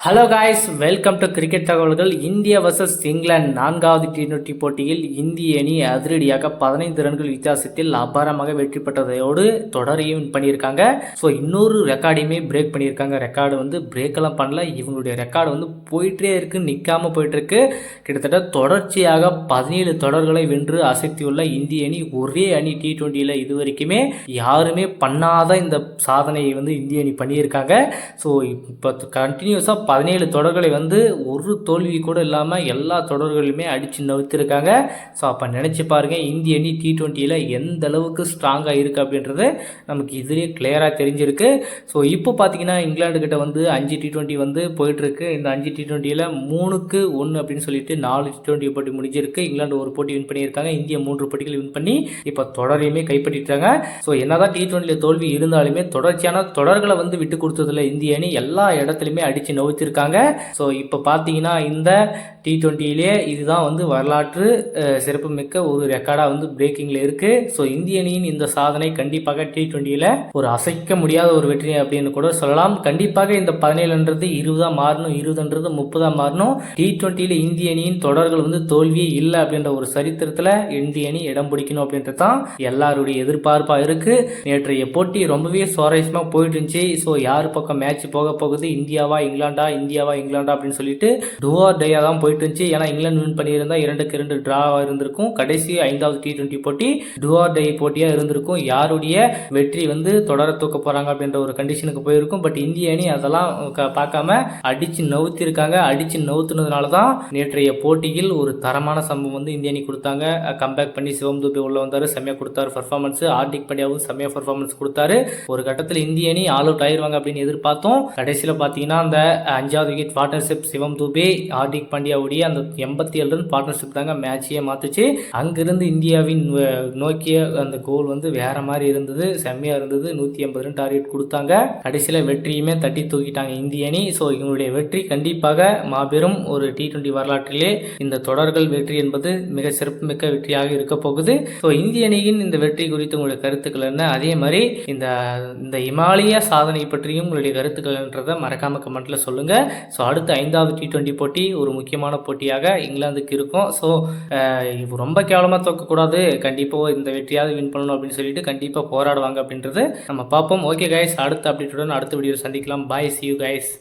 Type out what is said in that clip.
Hello guys welcome to cricket தகவல்கள் India versus இங்கிலாந்து நான்காவது டி டுவெண்டி போட்டியில் இந்திய அணி அதிரடியாக பதினைந்து ரன்கள் வித்தியாசத்தில் அபாரமாக வெற்றி பெற்றதையோடு தொடரையும் பண்ணியிருக்காங்க. ஸோ இன்னொரு ரெக்கார்டையுமே பிரேக் பண்ணியிருக்காங்க. ரெக்கார்டு வந்து பிரேக்கெல்லாம் பண்ணல. இவங்களுடைய ரெக்கார்டு வந்து போயிட்டே இருக்கு நிற்காம போயிட்டுருக்கு. கிட்டத்தட்ட தொடர்ச்சியாக பதினேழு தொடர்களை வென்று அசைத்தியுள்ள இந்திய அணி ஒரே அணி டி டுவெண்ட்டியில் இது வரைக்குமே யாருமே பண்ணாத இந்த சாதனையை வந்து இந்திய அணி பண்ணியிருக்காங்க. ஸோ இப்போ கண்டினியூஸாக பதினேழு தொடர்களை வந்து ஒரு தோல்வி கூட இல்லாமல் எல்லா தொடர்களையுமே அடித்து நவுத்திருக்காங்க. ஸோ அப்போ நினச்சி பாருங்கள் இந்திய அணி டி ட்வெண்ட்டியில் எந்த அளவுக்கு ஸ்ட்ராங்காக இருக்குது அப்படின்றது நமக்கு இதுலேயே கிளியராக தெரிஞ்சிருக்கு. ஸோ இப்போ பார்த்தீங்கன்னா இங்கிலாந்து கிட்ட வந்து அஞ்சு டி ட்வெண்ட்டி வந்து போயிட்டுருக்கு. இந்த அஞ்சு டி ட்வெண்ட்டியில் மூணுக்கு ஒன்று அப்படின்னு சொல்லிட்டு நாலு டி ட்வெண்ட்டி போட்டி முடிஞ்சிருக்கு. இங்கிலாந்து ஒரு போட்டி வின் பண்ணியிருக்காங்க. இந்தியா மூன்று போட்டிகள் வின் பண்ணி இப்போ தொடரையுமே கைப்பற்றிட்டாங்க. ஸோ என்னதான் டி ட்வெண்ட்டியில் தோல்வி இருந்தாலுமே தொடர்ச்சியான தொடர்களை வந்து விட்டு கொடுத்ததில்ல இந்திய அணி. எல்லா இடத்துலையுமே அடித்து நவுத்திருக்காங்க ஸோ இப்போ பார்த்தீங்கன்னா இந்த டி டுவெண்ட்டிலே இதுதான் வந்து வரலாற்று சிறப்புமிக்க ஒரு ரெக்கார்டாக வந்து பிரேக்கிங்கில் இருக்குது ஸோ இந்திய அணியின் இந்த சாதனை கண்டிப்பாக டி ட்வெண்ட்டியில் ஒரு அசைக்க முடியாத ஒரு வெற்றி அப்படின்னு கூட சொல்லலாம். கண்டிப்பாக இந்த பதினேழுன்றது இருபதாக மாறணும் இருபதுன்றது முப்பதாக மாறணும். டி ட்வெண்ட்டியில் இந்திய அணியின் தொடர்கள் வந்து தோல்வியே இல்லை அப்படின்ற ஒரு சரித்திரத்தில் இந்திய அணி இடம் பிடிக்கணும் அப்படின்றது தான் எல்லாருடைய எதிர்பார்ப்பாக இருக்குது நேற்றைய போட்டி ரொம்பவே சுவாரஸ்யமாக போயிட்டு இருந்துச்சு. ஸோ யார் பக்கம் மேட்ச் போக போகுது? இந்தியாவா இங்கிலாண்டா? இந்தியாவா இங்கிலாண்டா அப்படின்னு சொல்லிட்டு டூஆர் டேயாக தான் போயிட்டு இருந்துச்சு. ஏன்னா இங்கிலாந்து வின் பண்ணியிருந்தா இரண்டுக்கு இரண்டு ட்ராவாக இருந்திருக்கும். கடைசி ஐந்தாவது டி டுவெண்ட்டி போட்டி டூஆர் டே போட்டியாக இருந்திருக்கும். யாருடைய வெற்றி வந்து தொடர தூக்க போகிறாங்க அப்படின்ற ஒரு கண்டிஷனுக்கு போயிருக்கும். பட் இந்திய அணி அதெல்லாம் க- பார்க்காம அடித்து நவுத்திருக்காங்க. அடித்து நவுத்துனதுனால தான் நேற்றைய போட்டியில் ஒரு தரமான சம்பவம் வந்து இந்திய அணி கொடுத்தாங்க. கம்பேக் பண்ணி சிவம் துபே உள்ள வந்தார். செம்மையாக கொடுத்தாரு பர்ஃபார்மன்ஸ் ஹார்திக் பாண்டியாவும் செம்மையாக பர்ஃபார்மன்ஸ் கொடுத்தாரு. ஒரு கட்டத்தில் இந்திய அணி ஆல் அவுட் ஆயிடுவாங்க அப்படின்னு எதிர்பார்த்தோம். கடைசியில் பார்த்தீங்கன்னா அந்த அஞ்சாவது விக்கெட் பார்ட்னர்ஷிப் சிவம் துபே ஹார்திக் பாண்டியாவுடைய அந்த எண்பத்தி ஏழு ரன் பார்ட்னர்ஷிப் தாங்க மேட்சையே மாற்றுச்சு அங்கிருந்து இந்தியாவின் நோக்கிய அந்த கோல் வந்து வேற மாதிரி இருந்தது. செம்மையாக இருந்தது. நூற்றி எண்பது ரன் டார்கெட் கொடுத்தாங்க. கடைசியில் வெற்றியுமே தட்டி தூக்கிட்டாங்க இந்திய அணி. ஸோ இவங்களுடைய வெற்றி கண்டிப்பாக மாபெரும் ஒரு டி டுவெண்ட்டி வரலாற்றிலே இந்த தொடர்கள் வெற்றி என்பது மிக சிறப்புமிக்க வெற்றியாக இருக்க போகுது. ஸோ இந்திய அணியின் இந்த வெற்றி குறித்து உங்களுடைய கருத்துக்கள் என்ன? அதே மாதிரி இந்த இந்த இமாலய சாதனை பற்றியும் உங்களுடைய கருத்துக்கள்ன்றதை மறக்காம கமெண்ட்ல சொல்லுங்க. ஸோ அடுத்த ஐந்தாவது டி ட்வெண்ட்டி போட்டி ஒரு முக்கியமான போட்டியாக இங்கிலாந்துக்கு இருக்கும். ஸோ ரொம்ப கேவலமாக தோக்கக்கூடாது. கண்டிப்பாக இந்த வெற்றியாவது வின் பண்ணணும் அப்படின்னு சொல்லிட்டு கண்டிப்பாக போராடுவாங்க அப்படின்றது நம்ம பார்ப்போம். ஓகே கைஸ் அடுத்த அப்டேட்டுடன் அடுத்த வீடியோ சந்திக்கலாம். பாய் சி யூ கைஸ்